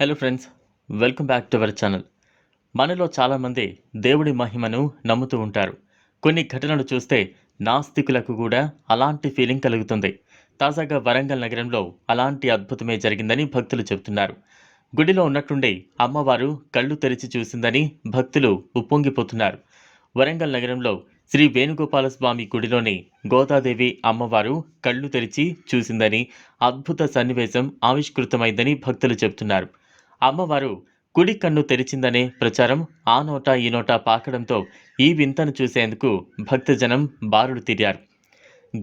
Hello friends welcome back to our channel మనలో చాలామంది దేవుడి మహిమను నమ్ముతూ ఉంటారు. కొన్ని ఘటనలు చూస్తే నాస్తికులకు కూడా అలాంటి ఫీలింగ్ కలుగుతుంది. తాజాగా వరంగల్ నగరంలో అలాంటి అద్భుతమే జరిగిందని భక్తులు చెబుతున్నారు. గుడిలో ఉన్నట్టుండి అమ్మవారు కళ్ళు తెరిచి చూసిందని భక్తులు ఉప్పొంగిపోతున్నారు. వరంగల్ నగరంలో శ్రీ వేణుగోపాల స్వామి గుడిలోని గోదాదేవి అమ్మవారు కళ్ళు తెరిచి చూసిందని అద్భుత సన్నివేశం ఆవిష్కృతమైందని భక్తులు చెబుతున్నారు. అమ్మవారు కుడి కన్ను తెరిచిందనే ప్రచారం ఆ నోట ఈ నోట పాకడంతో ఈ వింతను చూసేందుకు భక్తజనం బారులు తీరారు.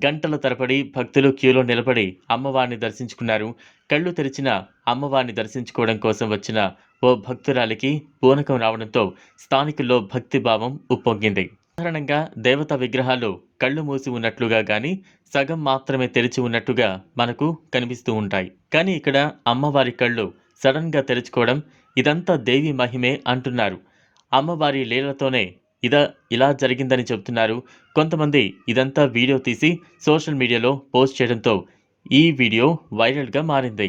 గంటల తరబడి భక్తులు క్యూలో నిలబడి అమ్మవారిని దర్శించుకున్నారు. కళ్ళు తెరిచిన అమ్మవారిని దర్శించుకోవడం కోసం వచ్చిన ఓ భక్తురాలికి పూనకం రావడంతో స్థానికుల్లో భక్తిభావం ఉప్పొంగింది. సాధారణంగా దేవతా విగ్రహాలు కళ్ళు మూసి ఉన్నట్లుగా కానీ సగం మాత్రమే తెరిచి ఉన్నట్టుగా మనకు కనిపిస్తూ ఉంటాయి. కానీ ఇక్కడ అమ్మవారి కళ్ళు సడన్గా తెరుచుకోవడం ఇదంతా దేవి మహిమే అంటున్నారు. అమ్మవారి లీలతోనే ఇద ఇలా జరిగిందని చెబుతున్నారు. కొంతమంది ఇదంతా వీడియో తీసి సోషల్ మీడియాలో పోస్ట్ చేయడంతో ఈ వీడియో వైరల్గా మారింది.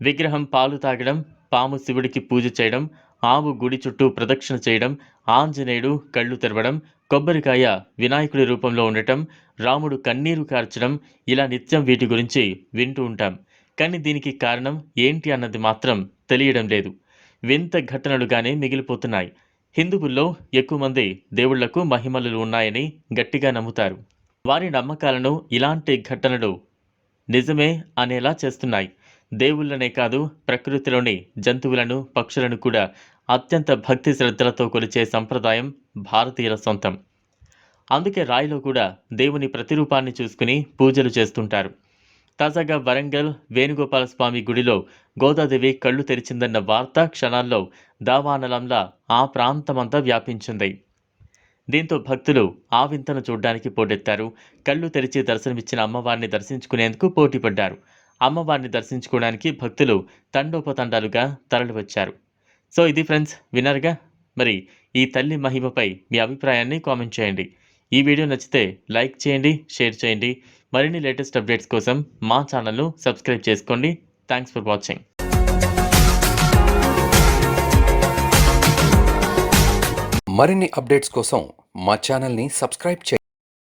విగ్రహం పాలు తాగడం పాము శివుడికి పూజ చేయడం ఆవు గుడి చుట్టూ ప్రదక్షిణ చేయడం ఆంజనేయుడు కళ్ళు తెరవడం కొబ్బరికాయ వినాయకుడి రూపంలో ఉండటం రాముడు కన్నీరు కార్చడం ఇలా నిత్యం వీటి గురించి వింటూ ఉంటాం. కానీ దీనికి కారణం ఏంటి అన్నది మాత్రం తెలియడం లేదు. వింత ఘటనలుగానే మిగిలిపోతున్నాయి. హిందువుల్లో ఎక్కువ మంది దేవుళ్ళకు మహిమలు ఉన్నాయని గట్టిగా నమ్ముతారు. వారి నమ్మకాలను ఇలాంటి ఘటనలు నిజమే అనేలా చేస్తున్నాయి. దేవుళ్ళనే కాదు ప్రకృతిలోని జంతువులను పక్షులను కూడా అత్యంత భక్తి శ్రద్ధలతో కొలిచే సంప్రదాయం భారతీయుల సొంతం. అందుకే రాయిలో కూడా దేవుని ప్రతిరూపాన్ని చూసుకుని పూజలు చేస్తుంటారు. తాజాగా వరంగల్ వేణుగోపాల స్వామి గుడిలో గోదాదేవి కళ్ళు తెరిచిందన్న వార్త క్షణాల్లో దావానలంలా ఆ ప్రాంతమంతా వ్యాపించింది. దీంతో భక్తులు ఆ వింతను చూడ్డానికి పోటెత్తారు. కళ్ళు తెరిచి దర్శనమిచ్చిన అమ్మవారిని దర్శించుకునేందుకు పోటీపడ్డారు. అమ్మవారిని దర్శించుకోవడానికి భక్తులు తండోపతండాలుగా తరలివచ్చారు. సో ఇది ఫ్రెండ్స్ వినరుగా మరి ఈ తల్లి మహిమపై మీ అభిప్రాయాన్ని కామెంట్ చేయండి. ఈ వీడియో నచ్చితే లైక్ చేయండి షేర్ చేయండి. మరిన్ని లేటెస్ట్ అప్డేట్స్ కోసం మా ఛానల్ను సబ్స్క్రైబ్ చేసుకోండి. థ్యాంక్స్ ఫర్ వాచింగ్ మరిన్ని అప్డేట్స్ కోసం మా ఛానల్ని సబ్స్క్రైబ్ చేయండి.